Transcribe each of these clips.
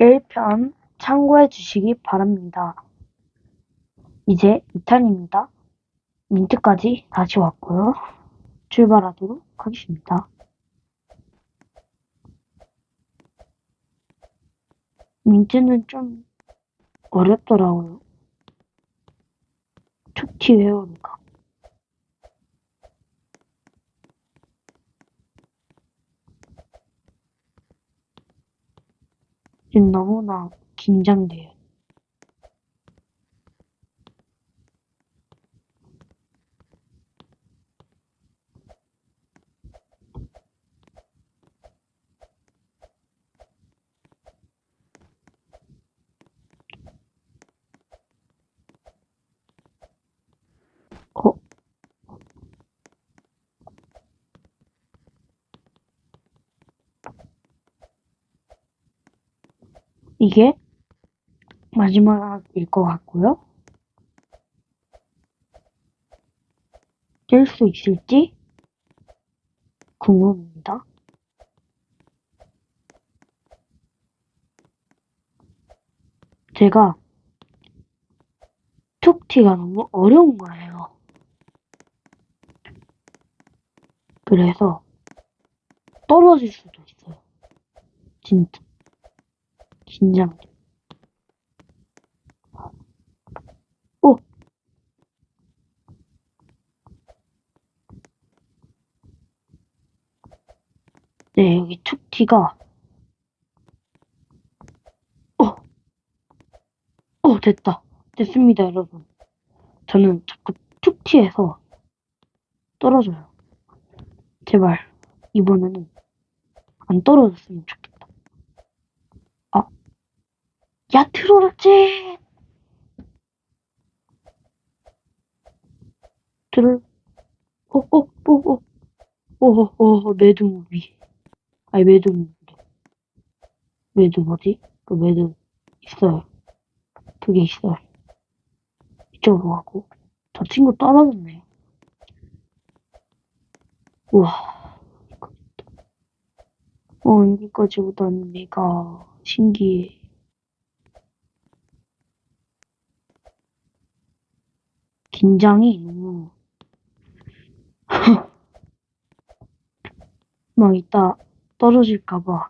1편 참고해 주시기 바랍니다. 이제 2탄입니다. 민트까지 다시 왔고요. 출발하도록 하겠습니다. 민트는 좀 어렵더라고요. 툭튀 외우니까. 지금 너무나 긴장돼요. 이게 마지막일 것 같고요. 깰 수 있을지 궁금합니다. 제가 툭티가 너무 어려운 거예요. 그래서 떨어질 수도 있어요. 진짜. 긴장돼. 오! 네, 여기 툭티가, 어! 어, 됐다. 됐습니다, 여러분. 저는 자꾸 툭티에서 떨어져요. 제발, 이번에는 안 떨어졌으면 좋겠다. 아, 야, 트롤지! 트롤. 어, 어, 어, 어. 어, 어, 어, 매드무비. 아니, 매드무비래. 매드 뭐지? 그 매드 있어요. 두 개 있어요. 이쪽으로 가고. 저 친구 떨어졌네요. 우와. 어, 여기까지 오다니 내가 신기해. 긴장이 너무. 막 이따 떨어질까봐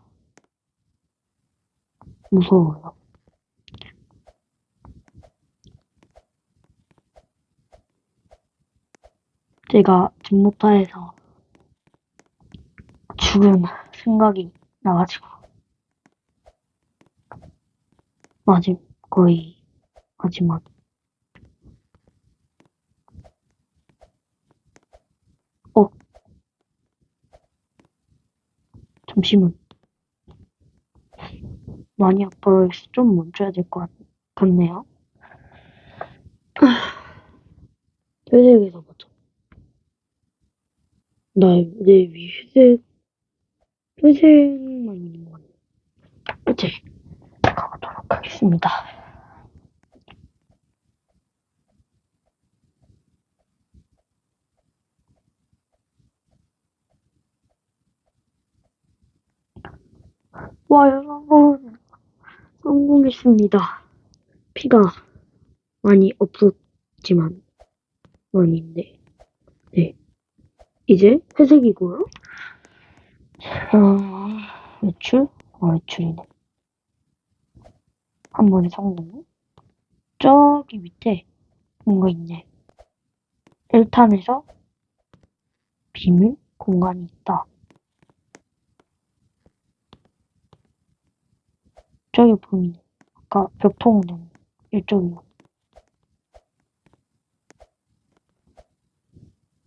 무서워요. 제가 집모타에서 죽은 생각이 나가지고 마지 거의 마지막 어 잠시만 많이 아파서 좀 멈춰야 될 것 같네요. 회색에서 보자 나 내 위 회색 회색만 있는 거 같네. 이제 가보도록 하겠습니다 와 여러분 성공했습니다 피가 많이 없었지만 많이인데 네 이제 회색이고요 어, 외출? 어, 외출이네. 한 번에 성공. 저기 밑에 뭔가 있네. 1탄에서 비밀 공간이 있다. 저기 보이네. 아까 벽통은 이쪽이요.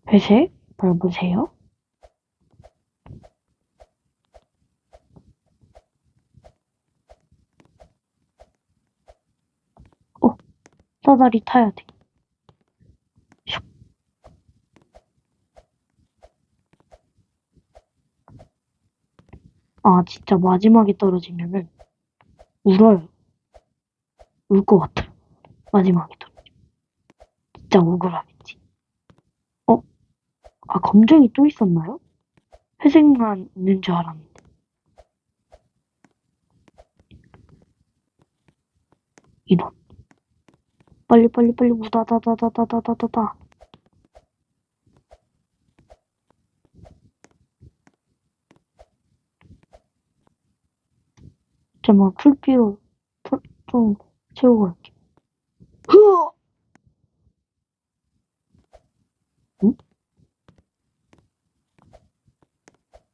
회색 밟으세요. 사다리 타야 돼. 슉. 아, 진짜 마지막에 떨어지면은 울어요. 울 것 같아. 떨어지면. 진짜 억울하겠지. 어? 아, 검정이 또 있었나요? 회색만 있는 줄 알았는데. 이돈. 빨리, 빨리, 빨리, 우다다다다다다다다 다. 잠깐만, 풀비로 풀, 좀 채우고 갈게.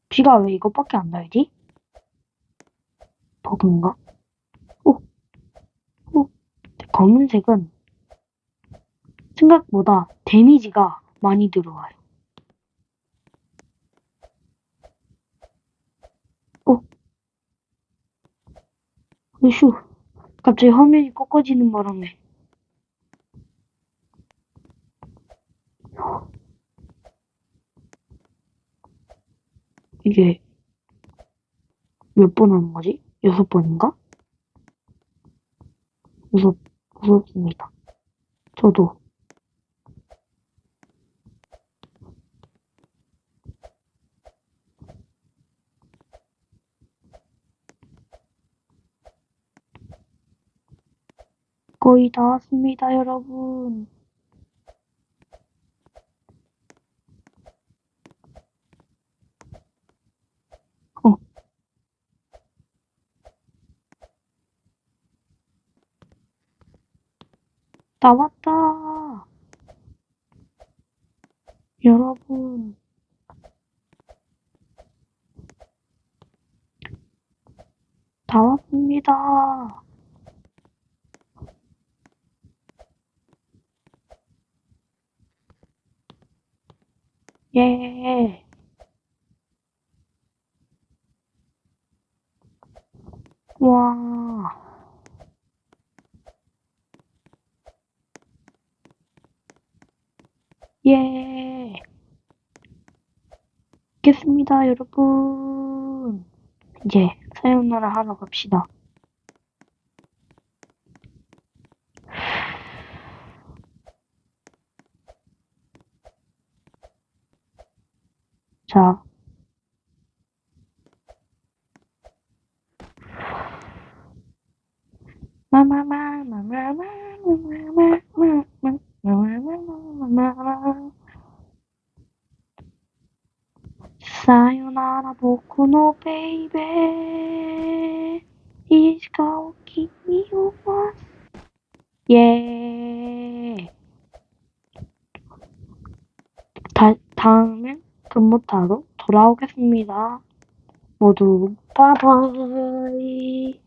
비가 왜 이것밖에 안 날지? 버그인가? 오! 오! 검은색은 생각보다 데미지가 많이 들어와요. 오! 으슈! 갑자기 화면이 꺾어지는 바람에 이게 몇 번 하는 거지? 여섯 번인가? 무섭, 무섭습니다. 저도. 거의 다 왔습니다, 여러분. 어. 다 왔다. 여러분. 다 왔습니다. 예. 와. 예. 겠습니다, 여러분. 이제 사용나라 하러 갑시다. 자, さよなら僕のベイベー。いつかを君を待。イェーイ。た、たん。 금모타로? 돌아오겠습니다. 모두 바이바이